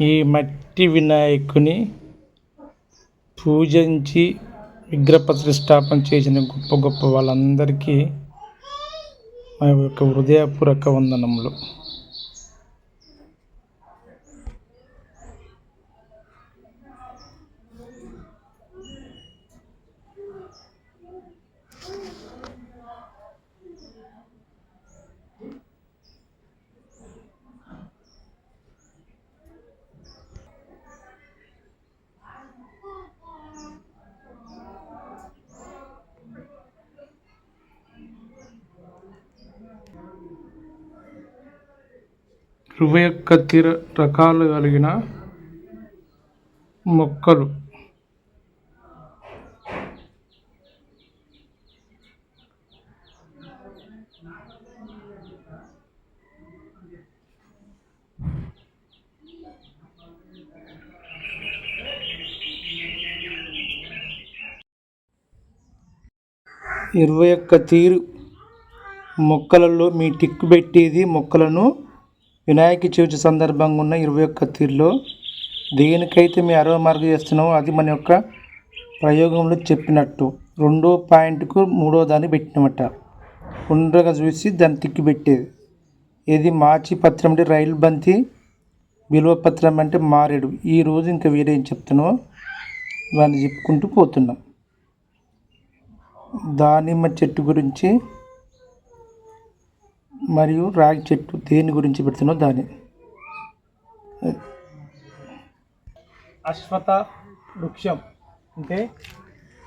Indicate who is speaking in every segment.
Speaker 1: ఈ మట్టి వినాయకుని పూజించి విగ్రహ ప్రతిష్టాపన చేసిన గొప్ప గొప్ప వాళ్ళందరికీ మా యొక్క హృదయపూర్వక వందనములు. ఇరవై ఒక్క తీర రకాలు కలిగిన మొక్కలు. ఇరవై ఒక్క తీరు మొక్కలలో మీ టిక్ పెట్టేది మొక్కలను వినాయక చవితి సందర్భంగా ఉన్న ఇరవై ఒక్క తీరులో దేనికైతే మీ అరవ మార్గ చేస్తున్నామో అది మన యొక్క ప్రయోగంలో చెప్పినట్టు రెండో పాయింట్కు మూడో దాన్ని పెట్టినమాట. ఉండగా చూసి దాన్ని తిక్కి పెట్టేది. ఇది మాచి పత్రం అంటే రైలు బంతి విలువ పత్రం అంటే మారేడు. ఈరోజు ఇంకా వేరే ఏం చెప్తున్నామో దాన్ని చెప్పుకుంటూ పోతున్నాం. దానిమ్మ చెట్టు గురించి మరియు రాగి చెట్టు దేని గురించి పెడుతున్నో దాని. అశ్వత వృక్షం అంటే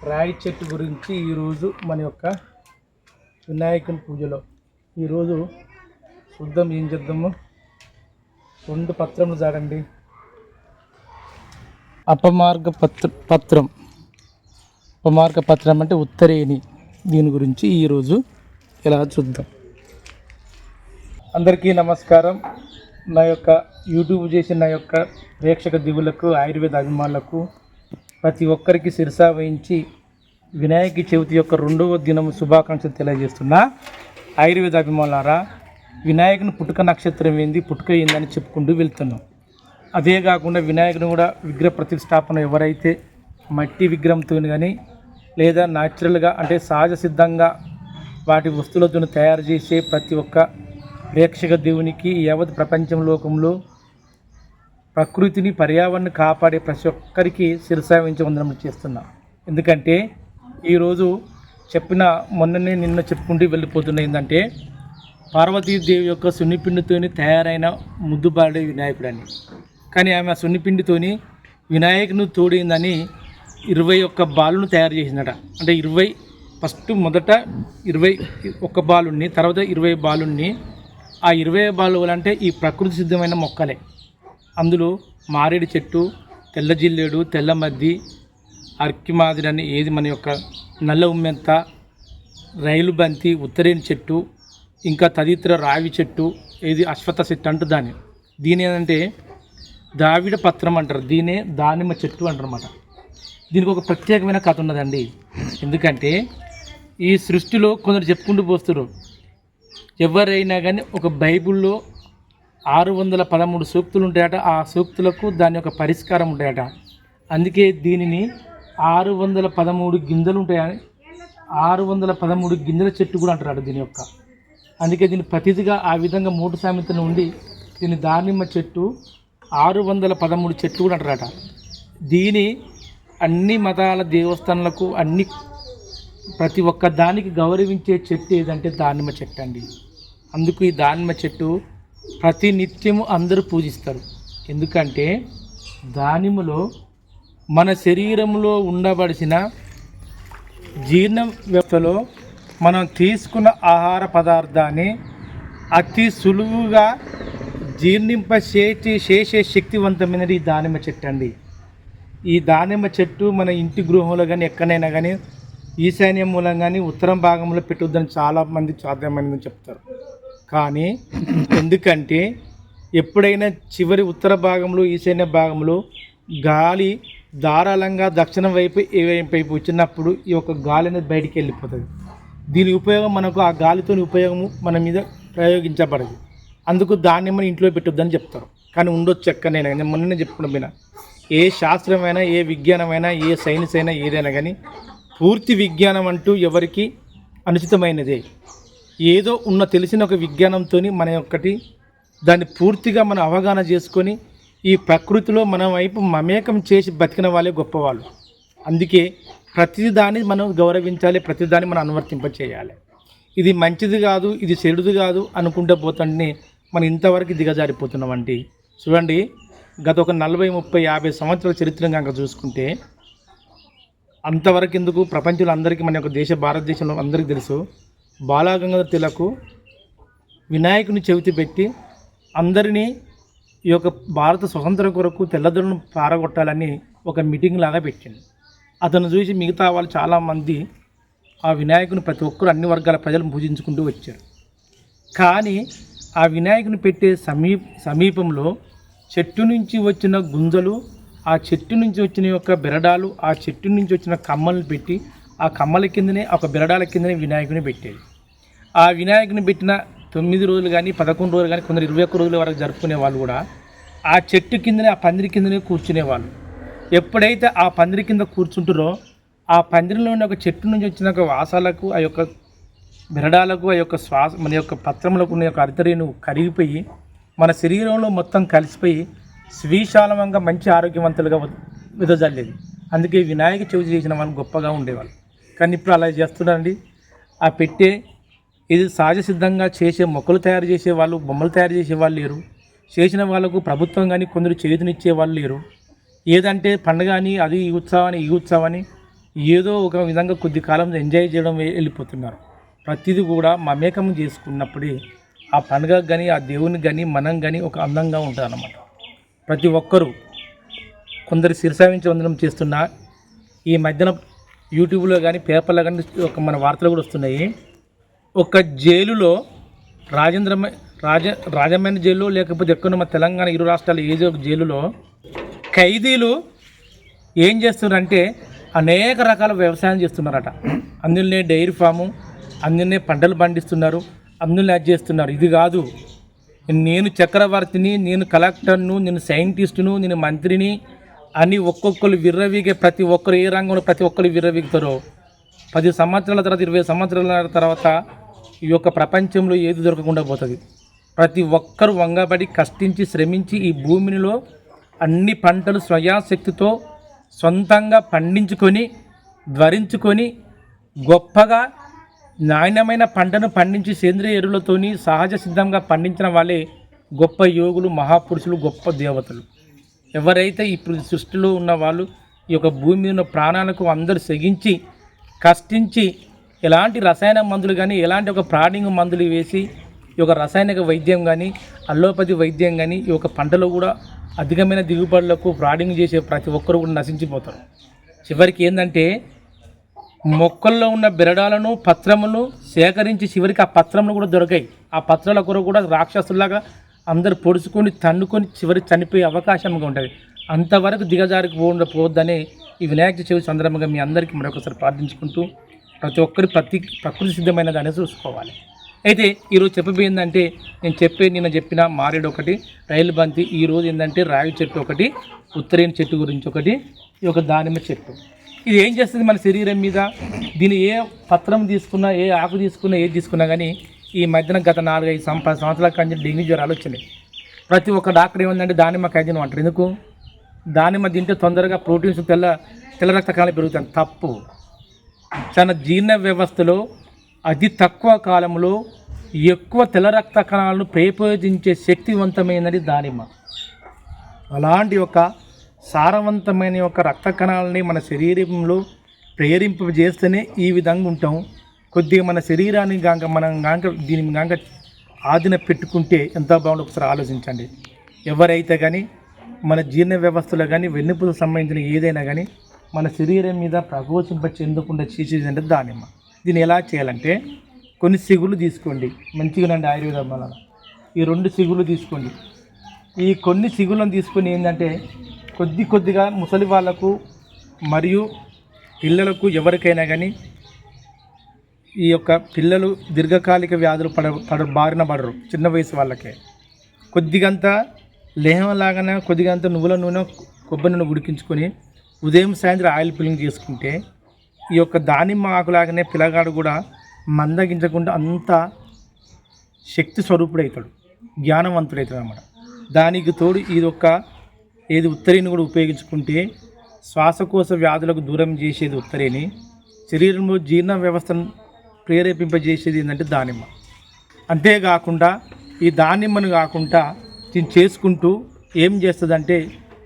Speaker 1: రాగి చెట్టు గురించి ఈరోజు మన యొక్క వినాయకుని పూజలో. ఈరోజు చూద్దాం ఏం చేద్దాము. రెండు పత్రములు చాడండి అపమార్గ పత్ర పత్రం. అపమార్గ పత్రం అంటే ఉత్తరేణి దీని గురించి ఈరోజు ఇలా చూద్దాం. అందరికీ నమస్కారం. నా యొక్క యూట్యూబ్ చేసిన నా యొక్క ప్రేక్షక దిగులకు ఆయుర్వేద అభిమానులకు ప్రతి ఒక్కరికి శిరసా వహించి వినాయక చవితి యొక్క రెండవ దినం శుభాకాంక్షలు తెలియజేస్తున్నా. ఆయుర్వేద అభిమానులారా వినాయకుని పుట్టుక నక్షత్రం ఏంది పుట్టుక ఏందని చెప్పుకుంటూ వెళ్తున్నాం. అదే కాకుండా వినాయకుని కూడా విగ్రహ ప్రతిష్టాపన ఎవరైతే మట్టి విగ్రహంతో కానీ లేదా న్యాచురల్గా అంటే సహజ సిద్ధంగా వాటి వస్తువులతో తయారు చేసే ప్రతి ఒక్క ప్రేక్షక దేవునికి యావత్ ప్రపంచం లోకంలో ప్రకృతిని పర్యావరణం కాపాడే ప్రతి ఒక్కరికి శిరసావించి వందనం చేస్తున్నా. ఎందుకంటే ఈరోజు చెప్పిన మొన్ననే నిన్న చెప్పుకుంటూ వెళ్ళిపోతున్న ఏంటంటే పార్వతీదేవి యొక్క సున్నిపిండితోని తయారైన ముద్దుబాడే వినాయకుడని. కానీ ఆమె ఆ సున్నిపిండితోని వినాయకుని తోడిందని ఇరవై ఒక్క బాలును తయారు చేసిందట. అంటే ఇరవై ఫస్ట్ మొదట ఇరవై ఒక్క బాలుని తర్వాత ఇరవై బాలుని ఆ ఇరవై బాలువలు అంటే ఈ ప్రకృతి సిద్ధమైన మొక్కలే. అందులో మారేడు చెట్టు తెల్ల జిల్లేడు తెల్ల మద్ది అర్కి మాదిరి అని ఏది మన యొక్క నల్ల ఉమ్మెంత రైలు బంతి ఉత్తరేణి చెట్టు ఇంకా తదితర రావి చెట్టు ఏది అశ్వత చెట్టు అంటూ దాన్ని. దీని ఏంటంటే దావిడ పత్రం అంటారు. దీనే దానిమ్మ చెట్టు అంటారన్నమాట. దీనికి ఒక ప్రత్యేకమైన కథ ఉన్నదండి. ఎందుకంటే ఈ సృష్టిలో కొందరు చెప్పుకుంటూ పోస్తారు ఎవరైనా కానీ ఒక బైబిల్లో ఆరు వందల పదమూడు సూక్తులు ఉంటాయట. ఆ సూక్తులకు దాని యొక్క పరిష్కారం ఉంటాయట. అందుకే దీనిని ఆరు వందల పదమూడు గింజలు ఉంటాయని ఆరు వందల పదమూడు గింజల చెట్టు కూడా అంటారట దీని యొక్క. అందుకే దీని ప్రతిదిగా ఆ విధంగా మూడు సామెతను ఉండి దీని దానిమ్మ చెట్టు ఆరు వందల పదమూడు చెట్లు కూడా అంటారట. దీని అన్ని మతాల దేవస్థానాలకు అన్ని ప్రతి ఒక్క దానికి గౌరవించే చెట్టు ఏదంటే దానిమ్మ చెట్టు అండి. అందుకు ఈ దానిమ్మ చెట్టు ప్రతి నిత్యము అందరూ పూజిస్తారు. ఎందుకంటే దానిమ్మలో మన శరీరంలో ఉండవలసిన జీర్ణ వ్యవస్థలో మనం తీసుకున్న ఆహార పదార్థాన్ని అతి సులువుగా జీర్ణింప చేసి చేసే శక్తివంతమైనది ఈ దానిమ్మ చెట్టు అండి. ఈ దానిమ్మ చెట్టు మన ఇంటి గృహంలో కానీ ఎక్కడైనా కానీ ఈశాన్య మూలం కానీ ఉత్తరం భాగంలో పెట్టొద్దని చాలామంది సాధ్యమైనదని చెప్తారు. కానీ ఎందుకంటే ఎప్పుడైనా చివరి ఉత్తర భాగంలో ఈశాన్య భాగంలో గాలి ధారాళంగా దక్షిణం వైపు ఏ వైపు వచ్చినప్పుడు ఈ యొక్క గాలి అనేది బయటికి వెళ్ళిపోతుంది. దీని ఉపయోగం మనకు ఆ గాలితోని ఉపయోగము మన మీద ప్రయోగించబడదు. అందుకు దానిమ్మని ఇంట్లో పెట్టొద్దని చెప్తారు. కానీ ఉండొచ్చు ఎక్కడైనా నేను మొన్ననే చెప్పుకున్న పోయినా ఏ శాస్త్రమైనా ఏ విజ్ఞానమైనా ఏ సైన్స్ అయినా ఏదైనా కానీ పూర్తి విజ్ఞానం అంటూ ఎవరికి అనుచితమైనదే. ఏదో ఉన్న తెలిసిన ఒక విజ్ఞానంతో మన ఒక్కటి దాన్ని పూర్తిగా మనం అవగాహన చేసుకొని ఈ ప్రకృతిలో మన వైపు మమేకం చేసి బతికిన వాళ్ళే గొప్పవాళ్ళు. అందుకే ప్రతిదాన్ని మనం గౌరవించాలి ప్రతిదాన్ని మనం అనువర్తింపచేయాలి. ఇది మంచిది కాదు ఇది చెడుది కాదు అనుకుంటే పోతుంటే మనం ఇంతవరకు దిగజారిపోతున్నామండి. చూడండి గత ఒక నలభై ముప్పై యాభై సంవత్సరాల చరిత్ర కనుక చూసుకుంటే అంతవరకు ఎందుకు ప్రపంచంలో అందరికీ మన యొక్క దేశ భారతదేశంలో అందరికీ తెలుసు. బాలాగంగాధర తిలకు వినాయకుని చెవితి పెట్టి అందరినీ ఈ యొక్క భారత స్వతంత్రం కొరకు తెల్లదొరను పారగొట్టాలని ఒక మీటింగ్ లాగా పెట్టింది. అతను చూసి మిగతా వాళ్ళు చాలామంది ఆ వినాయకుని ప్రతి ఒక్కరు అన్ని వర్గాల ప్రజలు పూజించుకుంటూ వచ్చారు. కానీ ఆ వినాయకుని పెట్టే సమీ సమీపంలో చెట్టు నుంచి వచ్చిన గుంజలు ఆ చెట్టు నుంచి వచ్చిన యొక్క బెరడాలు ఆ చెట్టు నుంచి వచ్చిన కమ్మలను పెట్టి ఆ కమ్మల కిందనే ఒక బెరడాల కిందనే వినాయకుని పెట్టేది. ఆ వినాయకుని పెట్టిన తొమ్మిది రోజులు కానీ పదకొండు రోజులు కానీ కొందరు ఇరవై ఒక్క రోజుల వరకు జరుపుకునే వాళ్ళు కూడా ఆ చెట్టు కిందనే ఆ పందిరి కిందనే కూర్చునేవాళ్ళు ఎప్పుడైతే ఆ పందిరి కింద కూర్చుంటారో ఆ పందిరిలో ఉన్న ఒక చెట్టు నుంచి వచ్చిన ఒక వాసాలకు ఆ యొక్క బిరడాలకు ఆ యొక్క శ్వాస మన యొక్క పత్రములకు ఉన్న యొక్క అర్ధరేణు కరిగిపోయి మన శరీరంలో మొత్తం కలిసిపోయి శ్రీశాలమంగా మంచి ఆరోగ్యవంతులుగా విదజల్లేది అందుకే వినాయక చవితి చేసిన వాళ్ళు గొప్పగా ఉండేవాళ్ళు. కానీ ఇప్పుడు అలా చేస్తున్నారండి. ఆ పెట్టే ఇది సహజ సిద్ధంగా చేసే మొక్కలు తయారు చేసే వాళ్ళు బొమ్మలు తయారు చేసే వాళ్ళు లేరు. చేసిన వాళ్ళకు ప్రభుత్వం కానీ కొందరు చేతినిచ్చే వాళ్ళు లేరు. ఏదంటే పండుగ అని అది ఈ ఉత్సవాన్ని ఈ ఉత్సవాన్ని ఏదో ఒక విధంగా కొద్ది కాలం ఎంజాయ్ చేయడం వెళ్ళిపోతున్నారు. ప్రతిదీ కూడా మమేకం చేసుకున్నప్పుడే ఆ పండుగ కానీ ఆ దేవుని కానీ మనం కానీ ఒక అందంగా ఉంటారన్నమాట ప్రతి ఒక్కరూ కొందరు శిరసావించి వందనం చేస్తున్న ఈ మధ్యన యూట్యూబ్లో కానీ పేపర్లో కానీ ఒక మన వార్తలు కూడా వస్తున్నాయి. ఒక జైలులో రాజేంద్ర రాజ రాజమైన జైలు లేకపోతే ఎక్కడ మన తెలంగాణ ఇరు రాష్ట్రాల ఏదో ఒక జైలులో ఖైదీలు ఏం చేస్తున్నారంటే అనేక రకాల వ్యవసాయం చేస్తున్నారట. అందులోనే డైరీ ఫాము అందులోనే పంటలు పండిస్తున్నారు అందులో అది చేస్తున్నారు. ఇది కాదు. నేను చక్రవర్తిని నేను కలెక్టర్ను నేను సైంటిస్టును నేను మంత్రిని అని ఒక్కొక్కరు విర్రవీగే ప్రతి ఒక్కరు ఏ రంగంలో ప్రతి ఒక్కరు విర్రవీగుతారో. పది సంవత్సరాల తర్వాత ఇరవై సంవత్సరాల తర్వాత ఈ యొక్క ప్రపంచంలో ఏది దొరకకుండా పోతుంది. ప్రతి ఒక్కరు వంగబడి కష్టించి శ్రమించి ఈ భూమిలో అన్ని పంటలు స్వయాశక్తితో సొంతంగా పండించుకొని ధ్వరించుకొని గొప్పగా నాణ్యమైన పంటను పండించి సేంద్రియ ఎరువులతోని సహజ సిద్ధంగా పండించిన వాళ్ళే గొప్ప యోగులు మహాపురుషులు గొప్ప దేవతలు. ఎవరైతే ఇప్పుడు సృష్టిలో ఉన్న వాళ్ళు ఈ యొక్క భూమి మీద ఉన్న ప్రాణాలకు అందరూ సెగించి కష్టించి ఎలాంటి రసాయన మందులు కానీ ఎలాంటి ఒక ప్రాణింగ్ మందులు వేసి ఈ యొక్క రసాయనిక వైద్యం కానీ అల్లోపతి వైద్యం కానీ ఈ యొక్క పంటలో కూడా అధికమైన దిగుబడులకు ఫ్రాడింగ్ చేసే ప్రతి ఒక్కరు కూడా నశించిపోతారు. చివరికి ఏంటంటే మొక్కల్లో ఉన్న బెరడాలను పత్రములు సేకరించి చివరికి ఆ పత్రములు కూడా దొరకాయి. ఆ పత్రాల కొరకు కూడా రాక్షసులాగా అందరు పొడుచుకొని తన్నుకొని చివరికి చనిపోయే అవకాశంగా ఉంటుంది. అంతవరకు దిగజారికి పోకుండా పోవద్దని ఈ వినాయక చవితి సందర్భంగా మీ అందరికీ మరొకసారి ప్రార్థించుకుంటూ ప్రతి ఒక్కరి ప్రతి ప్రకృతి సిద్ధమైనది అనేది చూసుకోవాలి. అయితే ఈరోజు చెప్పబోయిందంటే నేను చెప్పే నిన్న చెప్పిన మారేడు ఒకటి రైలు బంతి ఈరోజు ఏంటంటే రాగి చెట్టు ఒకటి ఉత్తరేణి చెట్టు గురించి ఒకటి ఈ యొక్క దానిమ్మ చెట్టు. ఇది ఏం చేస్తుంది మన శరీరం మీద? దీని ఏ పత్రం తీసుకున్నా ఏ ఆకు తీసుకున్నా ఏది తీసుకున్నా కానీ ఈ మధ్యన గత నాలుగైదు సం సంవత్సరాల కంటే డెంగ్యూ జ్వరాలు వచ్చినాయి. ప్రతి ఒక్క డాక్టర్ ఏమందంటే దానిమ్మ ఖైజనం అంటారు. ఎందుకు? దానిమ్మ తింటే తొందరగా ప్రోటీన్స్ తెల్ల తెల్ల రక్త కణాలు పెరుగుతాయి. తప్పు. తన జీర్ణ వ్యవస్థలో అతి తక్కువ కాలంలో ఎక్కువ తెల్ల రక్త కణాలను ప్రయోజించే శక్తివంతమైనది దానిమ్మ. అలాంటి ఒక సారవంతమైన ఒక రక్త కణాలని మన శరీరంలో ప్రేరింపజేస్తేనే ఈ విధంగా ఉంటాం. కొద్దిగా మన శరీరాన్ని గాంక మనం గాంక దీని గాంక ఆదిన పెట్టుకుంటే ఎంత బాగుందో ఒకసారి ఆలోచించండి. ఎవరైతే కానీ మన జీర్ణ వ్యవస్థలో కానీ వెన్నుపూసకు సంబంధించిన ఏదైనా కానీ మన శరీరం మీద ప్రకోచింప చెందకుండా చేసేది అంటే దానిమ్మ. దీన్ని ఎలా చేయాలంటే కొన్ని సిగులు తీసుకోండి. మంచిగా నండి ఆయుర్వేదం వలన. ఈ రెండు సిగులు తీసుకోండి. ఈ కొన్ని సిగులను తీసుకొని ఏంటంటే కొద్ది కొద్దిగా ముసలి వాళ్ళకు మరియు పిల్లలకు ఎవరికైనా కానీ ఈ యొక్క పిల్లలు దీర్ఘకాలిక వ్యాధులు పడ పడ బారిన పడరు. చిన్న వయసు వాళ్ళకే. కొద్దిగంత లేహం లాగానే కొద్దిగంత నువ్వుల నూనె కొబ్బరి నూనె ఉడికించుకొని ఉదయం సాయంత్రం ఆయిల్ పిల్లింగ్ చేసుకుంటే ఈ యొక్క దానిమ్మ ఆకులాగానే పిల్లగాడు కూడా మందగించకుండా అంత శక్తి స్వరూపుడవుతాడు జ్ఞానవంతుడవుతాడు అన్నమాట దానికి తోడు ఇది ఒక్క ఏది ఉత్తరేని కూడా ఉపయోగించుకుంటే శ్వాసకోశ వ్యాధులకు దూరం చేసేది ఉత్తరేని శరీరంలో జీర్ణ వ్యవస్థను ప్రేరేపింపజేసేది ఏంటంటే దానిమ్మ. అంతేకాకుండా ఈ దానిమ్మను కాకుండా దీన్ని చేసుకుంటూ ఏం చేస్తుందంటే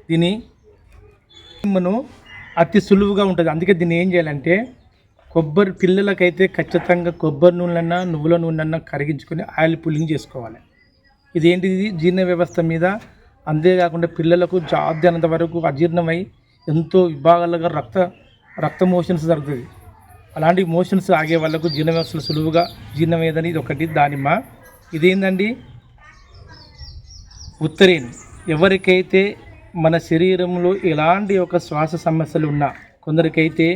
Speaker 1: దీని మనం అతి సులువుగా ఉంటుంది. అందుకే దీన్ని ఏం చేయాలంటే కొబ్బరి పిల్లలకైతే ఖచ్చితంగా కొబ్బరి నూనెలన్నా నువ్వుల నూనెలన్నా కరిగించుకొని ఆయిల్ పుల్లింగ్ చేసుకోవాలి. ఇదేంటిది జీర్ణ వ్యవస్థ మీద అంతేకాకుండా పిల్లలకు జాద్యనంత వరకు అజీర్ణమై ఎంతో విభాగాలుగా రక్త రక్త మోషన్స్ జరుగుతుంది అలాంటి మోషన్స్ ఆగే వాళ్ళకు జీర్ణ వ్యవస్థలు సులువుగా జీర్ణమయ్యేదని ఇది ఒకటి దానిమ్మ ఇదేంటండి ఉత్తరేణి ఎవరికైతే మన శరీరంలో ఎలాంటి ఒక శ్వాస సమస్యలు ఉన్నా కొందరికైతే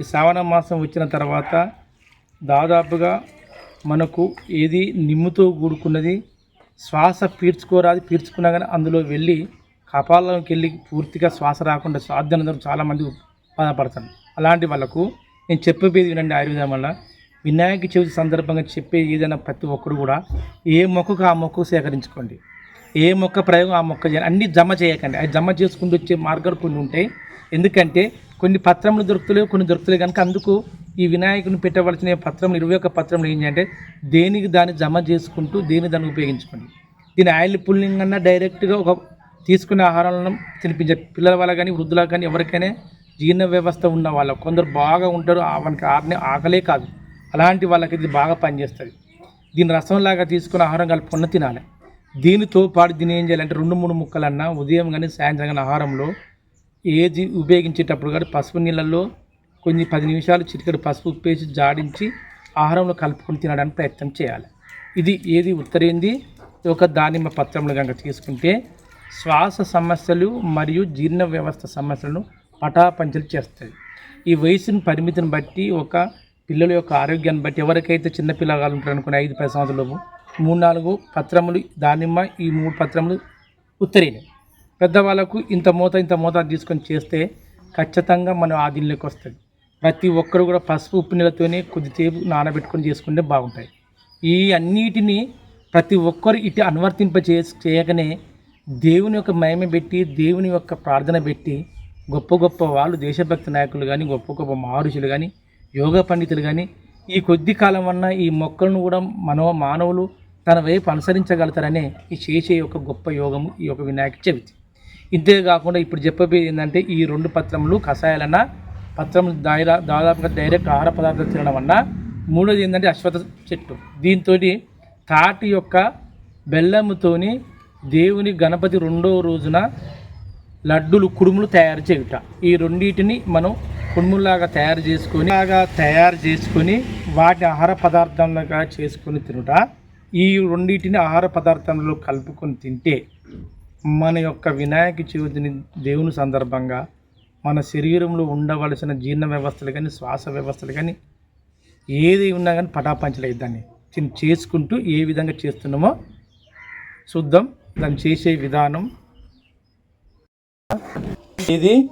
Speaker 1: ఈ శ్రావణ మాసం వచ్చిన తర్వాత దాదాపుగా మనకు ఏది నిమ్ముతో కూడుకున్నది శ్వాస పీడ్చుకోరాది పీల్చుకున్నా కానీ అందులో వెళ్ళి కపాలంకి వెళ్ళి పూర్తిగా శ్వాస రాకుండా సాధ్యనందరూ చాలామంది బాధపడతారు. అలాంటి వాళ్ళకు నేను చెప్పేది వినండి ఆయుర్వేదం వల్ల. వినాయక చవితి సందర్భంగా చెప్పే ఏదైనా ప్రతి ఒక్కరు కూడా ఏ మొక్కకు ఆ మొక్కకు సేకరించుకోండి. ఏ మొక్క ప్రయోగం ఆ మొక్క చేయాలి. అన్నీ జమ చేయకండి. అది జమ చేసుకుంటూ వచ్చే మార్గాలు కొన్ని ఉంటాయి. ఎందుకంటే కొన్ని పత్రములు దొరుకుతలేవు కొన్ని దొరుకుతలేవు. కనుక అందుకు ఈ వినాయకుని పెట్టవలసిన పత్రములు ఇరవై ఒక్క పత్రములు ఏం దేనికి దాన్ని జమ చేసుకుంటూ దేని దాన్ని ఉపయోగించుకోండి. దీని ఆయిల్ పుల్లింగ్ అన్నా డైరెక్ట్గా ఒక తీసుకునే ఆహారాలను తినిపించే పిల్లల వల్ల కానీ వృద్ధులకు కానీ ఎవరికైనా జీర్ణ వ్యవస్థ ఉన్న వాళ్ళు కొందరు బాగా ఉంటారు. మనకి ఆకలి ఆకలే కాదు. అలాంటి వాళ్ళకి ఇది బాగా పనిచేస్తుంది. దీని రసంలాగా తీసుకుని ఆహారం కలుపుకున్న తినాలి. దీనితో పాటు దీన్ని ఏం చేయాలంటే రెండు మూడు ముక్కలన్నా ఉదయం కానీ సాయంత్రం కానీ ఆహారంలో ఏది ఉపయోగించేటప్పుడు కానీ పసుపు నీళ్ళల్లో కొన్ని పది నిమిషాలు చిటికెడు పసుపు ఉప్పేసి జాడించి ఆహారంలో కలుపుకొని తినడానికి ప్రయత్నం చేయాలి. ఇది ఏది ఉత్తరేంది? ఒక దానిమ్మ పత్రంలో కనుక తీసుకుంటే శ్వాస సమస్యలు మరియు జీర్ణ వ్యవస్థ సమస్యలను పటాపంచలు చేస్తాయి. ఈ వయసుని పరిమితిని బట్టి ఒక పిల్లల యొక్క ఆరోగ్యాన్ని బట్టి ఎవరికైతే చిన్న పిల్లగాలు ఉంటారు అనుకునే ఐదు పది సంవత్సరాలు మూడు నాలుగు పత్రములు దానిమ్మ ఈ మూడు పత్రములు ఉత్తరేని. పెద్దవాళ్ళకు ఇంత మూత ఇంత మూత తీసుకొని చేస్తే ఖచ్చితంగా మనం ఆ దీనిలోకి వస్తుంది. ప్రతి ఒక్కరు కూడా పసుపు ఉప్పు నీళ్ళతోనే కొద్దిసేపు నానబెట్టుకొని చేసుకుంటే బాగుంటాయి. ఈ అన్నిటిని ప్రతి ఒక్కరు ఇటు అనువర్తింప చే చేయగానే దేవుని యొక్క మహిమ పెట్టి దేవుని యొక్క ప్రార్థన పెట్టి గొప్ప గొప్ప వాళ్ళు దేశభక్తి నాయకులు కానీ గొప్ప గొప్ప మహర్షులు కానీ యోగా పండితులు కానీ ఈ కొద్ది కాలం వల్ల ఈ మొక్కలను కూడా మనవ మానవులు తన వైపు అనుసరించగలుగుతారనే ఈ చేసే ఒక గొప్ప యోగము ఈ యొక్క వినాయక చవితి. ఇంతే కాకుండా ఇప్పుడు చెప్పబోయేది ఏంటంటే ఈ రెండు పత్రములు కషాయాలన్న పత్రములు దాయిరా దాదాపుగా డైరెక్ట్ ఆహార పదార్థాలు తినడం వల్ల మూడోది ఏంటంటే అశ్వత్థ చెట్టు. దీంతో తాటి యొక్క బెల్లముతోని దేవుని గణపతి రెండో రోజున లడ్డులు కుడుములు తయారు చేయుట. ఈ రెండింటిని మనం కుడుములాగా తయారు చేసుకొని లాగా తయారు చేసుకొని వాటి ఆహార పదార్థంలాగా చేసుకొని తినుట. ఈ రెండింటిని ఆహార పదార్థంలో కలుపుకొని తింటే మన యొక్క వినాయక చవితిని దేవుని సందర్భంగా మన శరీరంలో ఉండవలసిన జీర్ణ వ్యవస్థలు కానీ శ్వాస వ్యవస్థలు కానీ ఏది ఉన్నా కానీ పటాపంచలేదు దాన్ని చేసుకుంటూ ఏ విధంగా చేస్తున్నామో చూద్దాం. దాన్ని చేసే విధానం. ఇది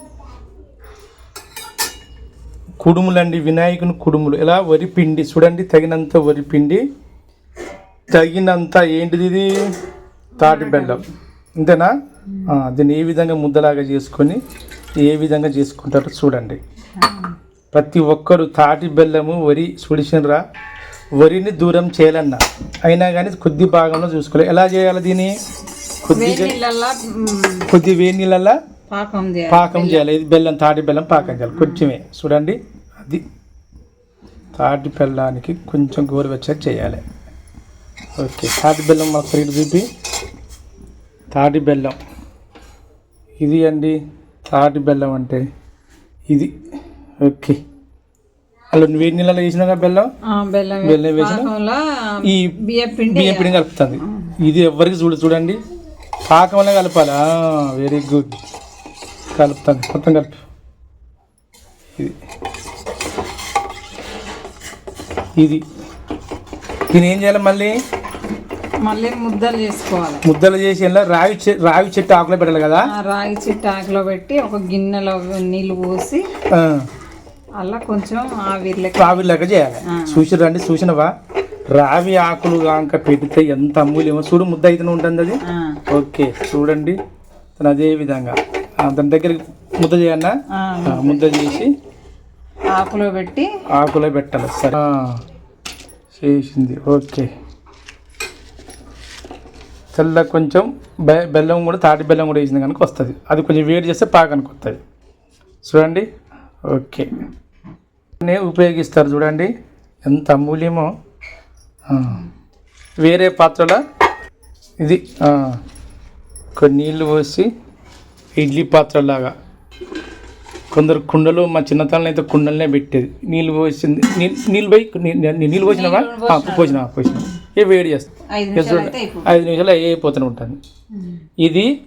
Speaker 1: కుడుములండి వినాయకుని కుడుములు. ఇలా వరి పిండి చూడండి తగినంత వరి పిండి తగినంత ఏంటిది ఇది? తాటి బెల్లం. అంతేనా దీన్ని ఏ విధంగా ముద్దలాగా చేసుకొని ఏ విధంగా చేసుకుంటారో చూడండి. ప్రతి ఒక్కరు తాటి బెల్లము వరి సుడిసినరా వరిని దూరం చేయాలన్న. అయినా కానీ కొద్ది భాగంలో చూసుకోవాలి. ఎలా చేయాలి దీన్ని?
Speaker 2: మ్,
Speaker 1: కొద్ది వేడి నీళ్ళల్లో
Speaker 2: పాకం చేయాలి.
Speaker 1: పాకం చేయాలి. ఇది బెల్లం తాటి బెల్లం పాకం చేయాలి. కొంచెమే. చూడండి. అది తాటి బెల్లానికి కొంచెం గోరువెచ్చగా చేయాలి. ఓకే తాటి బెల్లం మన ఫ్రెండ్ చూపి తాటి బెల్లం. ఇది అండి తాటి బెల్లం అంటే. ఇది ఓకే. అలా వేడి నీళ్ళలో వేసినాక బెల్లం?
Speaker 2: బెల్లం
Speaker 1: బెల్లం వేసిన ఈ
Speaker 2: బియ్య పిండి
Speaker 1: బియ్యం పిండి కలుపుతుంది. ఇది ఎవరికి చూడు చూడండి. పాకంలో కలపాలి. వెరీ గుడ్ కలుపుతాను. మొత్తం కలుపు. ఇది. ఇది. దీని ఏం చేయాలి మళ్ళీ?
Speaker 2: మళ్ళీ ముద్దలు చేసుకోవాలి.
Speaker 1: ముద్దలు చేసి రావి రావి చెట్టు ఆకులో పెట్టాలి కదా?
Speaker 2: రాగి చెట్టు ఆకులో పెట్టి ఒక గిన్నెలో నీళ్ళు పోసి అలా కొంచెం ఆవిర్లకి
Speaker 1: రావి లెక్క చేయాలి. చూసి రండి చూసినవా? రావి ఆకులు కాక పెడితే ఎంత అమూల్యమో. చూడు ముద్ద అయితే ఉంటుంది అది. ఓకే చూడండి. తను అదే విధంగా. దాని దగ్గరికి ముద్ద చేయన్నా ముద్ద చేసి
Speaker 2: ఆకులో పెట్టి
Speaker 1: ఆకులో పెట్టాలి. సరే. చేసింది. ఓకే. తెల్ల కొంచెం బె బెల్లం కూడా తాటి బెల్లం కూడా వేసింది కనుక వస్తుంది. అది కొంచెం వేడి చేస్తే పాకానికి వస్తుంది. చూడండి. ఓకే. నే ఉపయోగిస్తారు చూడండి. ఎంత అమూల్యమో. వేరే పాత్రలో ఇది కొన్ని నీళ్ళు పోసి ఇడ్లీ పాత్రలాగా. కొందరు కుండలు మా చిన్నతనంలో అయితే కుండలనే పెట్టేది. నీళ్ళు పోసింది నీళ్ళు పోయి నీళ్ళు పోసినావా? ఆ, పోసినా పోసినా. ఏ వేడి చేస్తా.
Speaker 2: ఐదు నిమిషాలు
Speaker 1: అయిపోతూనే ఉంటుంది. ఇది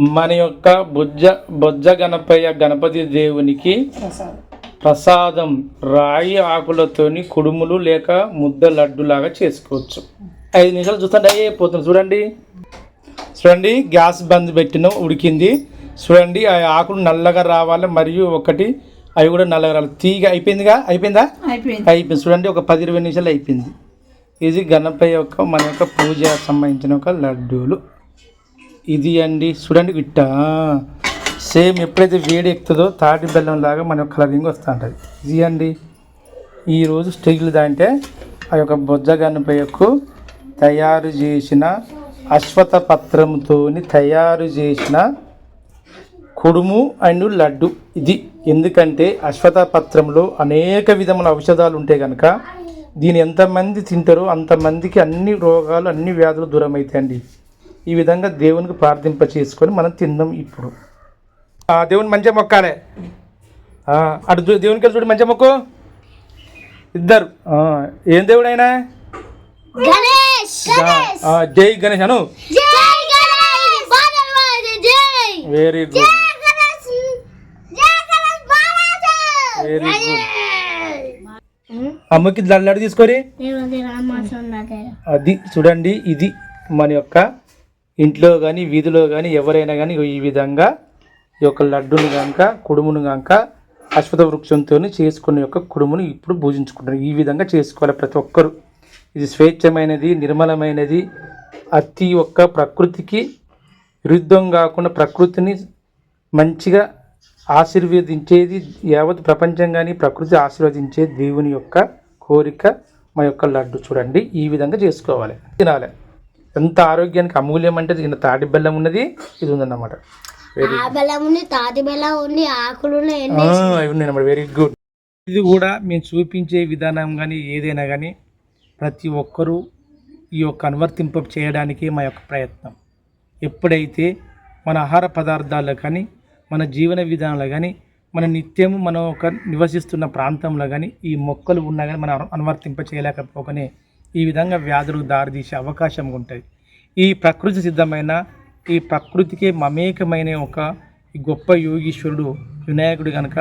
Speaker 1: మన యొక్క బొజ్జ బొజ్జ గణపయ్య గణపతి దేవునికి
Speaker 2: ప్రసాదం.
Speaker 1: ప్రసాదం. రాయి ఆకులతోని కుడుములు లేక ముద్ద లడ్డులాగా చేసుకోవచ్చు. ఐదు నిమిషాలు చూస్తుంటే అయిపోతుంది. చూడండి. చూడండి గ్యాస్ బంద్ పెట్టిన ఉడికింది. చూడండి ఆ ఆకులు నల్లగా రావాలి మరియు ఒకటి అవి కూడా నల్లగా రావాలి. తీగ అయిపోయిందిగా? అయిపోయిందా?
Speaker 2: అయిపోయింది.
Speaker 1: చూడండి ఒక పది ఇరవై నిమిషాలు అయిపోయింది. ఇది గణపయ్య యొక్క మన యొక్క పూజ సంబంధించిన ఒక లడ్డూలు. ఇది అండి చూడండి ఇట్ట. సేమ్ ఎప్పుడైతే వేడి ఎక్కుతుందో తాటి బెల్లం లాగా మన యొక్క కలరింగ్ వస్తూ ఉంటుంది ఇది అండి ఈరోజు స్టీల్ దాంటే ఆ యొక్క బొజ్జ గణపయ్యకు తయారు చేసిన అశ్వత పత్రంతో తయారు చేసిన కుడుము అండ్ లడ్డు. ఇది ఎందుకంటే అశ్వత పత్రంలో అనేక విధముల ఔషధాలు ఉంటాయి కనుక దీని ఎంతమంది తింటారో అంతమందికి అన్ని రోగాలు అన్ని వ్యాధులు దూరం అవుతాయండి ఈ విధంగా దేవునికి ప్రార్థింప చేసుకొని మనం తిందాం ఇప్పుడు. ఆ, దేవుని మంచిగా మొక్కాలే. అటు దేవునికి వెళ్ళి చూడు మంచిగా మొక్కు. ఇద్దరు. ఏం దేవుడు ఆయన
Speaker 3: గణేష్.
Speaker 1: ఆ, జై గణేష్ అను. వెరీ గుడ్
Speaker 3: జై గణేష్ జై గణేష్ బాలరాజు
Speaker 1: వెరీ గుడ్ అమ్మకి లడ్డు తీసుకొని.
Speaker 3: దగ్గర
Speaker 1: అది చూడండి ఇది మన యొక్క ఇంట్లో కానీ వీధిలో కానీ ఎవరైనా కానీ ఈ విధంగా ఈ యొక్క లడ్డును కనుక కుడుమును కనుక అశ్వత వృక్షంతో చేసుకునే యొక్క కుడుమును ఇప్పుడు పూజించుకుంటారు. ఈ విధంగా చేసుకోవాలి ప్రతి ఒక్కరు. ఇది స్వేచ్ఛమైనది నిర్మలమైనది అతి ఒక్క ప్రకృతికి విరుద్ధం కాకుండా ప్రకృతిని మంచిగా ఆశీర్వదించేది యావత్ ప్రపంచం కానీ ప్రకృతి ఆశీర్వదించే దేవుని యొక్క కోరిక మా యొక్క లడ్డు చూడండి. ఈ విధంగా చేసుకోవాలి. తినాలి. ఎంత ఆరోగ్యానికి అమూల్యం అంటే దీని తాటి బెల్లం ఉన్నది ఇది ఉందన్నమాట. అవి వెరీ గుడ్ ఇది కూడా మేము చూపించే విధానం కానీ ఏదైనా కానీ ప్రతి ఒక్కరూ ఈ యొక్క అనువర్తింప చేయడానికి మా యొక్క ప్రయత్నం. ఎప్పుడైతే మన ఆహార పదార్థాల్లో కానీ మన జీవన విధానంలో కానీ మన నిత్యము మనం ఒక నివసిస్తున్న ప్రాంతంలో కానీ ఈ మొక్కలు ఉన్నా కానీ మనం అనువర్తింప చేయలేకపోకనే ఈ విధంగా వ్యాధులకు దారితీసే అవకాశం ఉంటుంది. ఈ ప్రకృతి సిద్ధమైన ఈ ప్రకృతికి మమేకమైన ఒక గొప్ప యోగీశ్వరుడు వినాయకుడు కనుక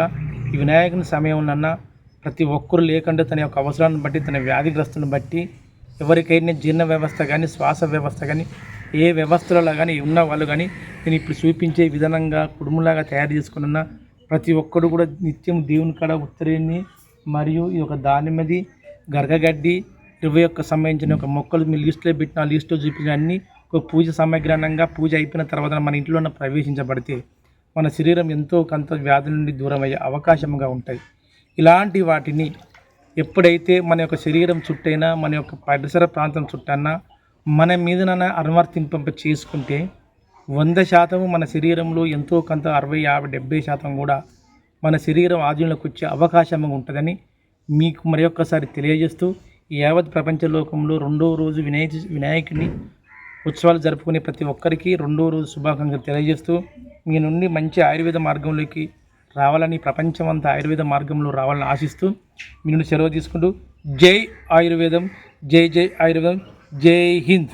Speaker 1: ఈ వినాయకుని సమయంలో ప్రతి ఒక్కరు లేకుండా తన యొక్క అవసరాన్ని బట్టి తన వ్యాధిగ్రస్తుని బట్టి ఎవరికైనా జీర్ణ వ్యవస్థ కానీ శ్వాస వ్యవస్థ కానీ ఏ వ్యవస్థలలో కానీ ఉన్న వాళ్ళు కానీ నేను ఇప్పుడు చూపించే విధానంగా కుటుంబంలాగా తయారు చేసుకున్న ప్రతి ఒక్కరు కూడా నిత్యం దేవుని కాడ ఉత్తరేణి మరియు ఈ యొక్క దానిమది గరగగడ్డి ఇరవై ఒక్క సంబంధించిన ఒక మొక్కలు మీ లిస్టులో పెట్టిన లిస్టులో చూపించిన అన్ని ఒక పూజ సమగ్రంగా పూజ అయిపోయిన తర్వాత మన ఇంట్లో ప్రవేశించబడితే మన శరీరం ఎంతో కొంత వ్యాధుల నుండి దూరం అయ్యే అవకాశంగా ఉంటాయి. ఇలాంటి వాటిని ఎప్పుడైతే మన యొక్క శరీరం చుట్టైనా మన యొక్క పరిసర ప్రాంతం చుట్టన్నా మన మీదన అనువర్తింప చేసుకుంటే వంద శాతం మన శరీరంలో ఎంతో కొంత అరవై యాభై డెబ్బై శాతం కూడా మన శరీరం ఆధీనంలోకి వచ్చే అవకాశం ఉంటుందని మీకు మరి ఒక్కసారి తెలియజేస్తూ యావత్ ప్రపంచ లోకంలో రెండో రోజు వినాయక వినాయకుని ఉత్సవాలు జరుపుకునే ప్రతి ఒక్కరికి రెండో రోజు శుభాకాంక్షలు తెలియజేస్తూ మీ నుండి మంచి ఆయుర్వేద మార్గంలోకి రావాలని ప్రపంచం అంతా ఆయుర్వేద మార్గంలో రావాలని ఆశిస్తూ మీ నుండి సెలవు తీసుకుంటూ జై ఆయుర్వేదం జై జై ఆయుర్వేదం. జై హింద్